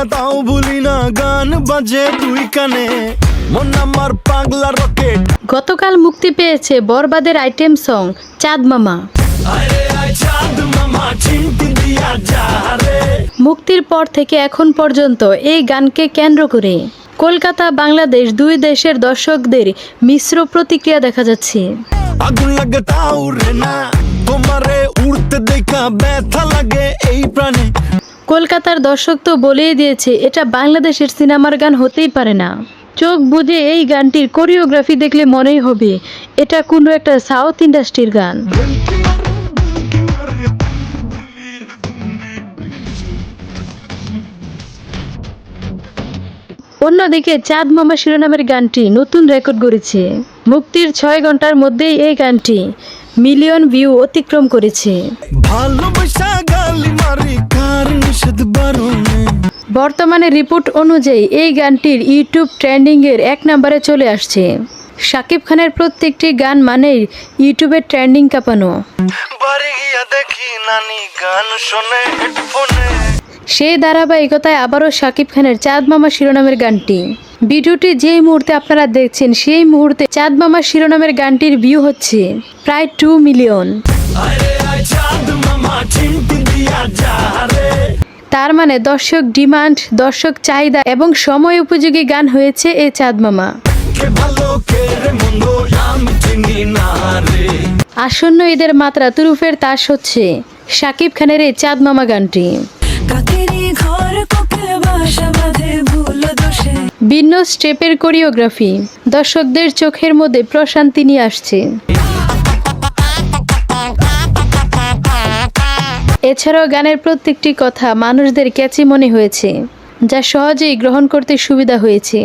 দিয়া তাও ভুলি না গান বাজে দুই কানে। মন আমার পাগলা রকেট। গতকাল মুক্তি পেয়েছে বরবাদের আইটেম সং চাঁদ মামা। মুক্তির পর থেকে এখন পর্যন্ত এই গানকে কেন্দ্র করে কলকাতা বাংলাদেশ দুই দেশের দর্শকদের মিশ্র প্রতিক্রিয়া দেখা যাচ্ছে। আগুন লাগে তাও রে না তোমারে উড়তে দেখা ব্যথা লাগে এই প্রাণে। কলকাতার দর্শক তো বলেই দিয়েছে, এটা বাংলাদেশের সিনেমার গান হতেই পারে না। চোখ বুঝে এই গানটির কোরিওগ্রাফি দেখলে মনেই হবে, এটা কোনো একটা সাউথ ইন্ডাস্ট্রির গান। অন্যদিকে চাঁদ মামা শিরোনামের গানটি নতুন রেকর্ড করেছে মুক্তির ছয় ঘণ্টার মধ্যেই এই গানটি মিলিয়ন ভিউ অতিক্রম করেছে। ভালোবাসা মারি বর্তমানে রিপোর্ট অনুযায়ী এই গানটির ইউটিউব ট্রেন্ডিংয়ের এক নম্বরে চলে আসছে। শাকিব খানের প্রত্যেকটি গান মানেই ইউটিউবে ট্রেন্ডিং কাঁপানো। সেই ধারাবাহিকতায় আবারও শাকিব খানের চাঁদ মামা শিরোনামের গানটি। ভিডিওটি যেই মুহূর্তে আপনারা দেখছেন সেই মুহূর্তে চাঁদ মামা শিরোনামের গানটির ভিউ হচ্ছে প্রায় টু মিলিয়ন তার মানে দর্শক ডিমান্ড দর্শক চাহিদা এবং সময় উপযোগী গান হয়েছে এ চাঁদ মামা আসন্ন ঈদের মাত্রা তুরুফের তাস হচ্ছে শাকিব খানের এই চাঁদ মামা গানটি ভিন্ন স্টেপের কোরিওগ্রাফি দর্শকদের চোখের মধ্যে প্রশান্তি নিয়ে আসছে। এছাড়াও গানের প্রত্যেকটি কথা মানুষদের ক্যাচি মনে হয়েছে যা সহজেই গ্রহণ করতে সুবিধা হয়েছে।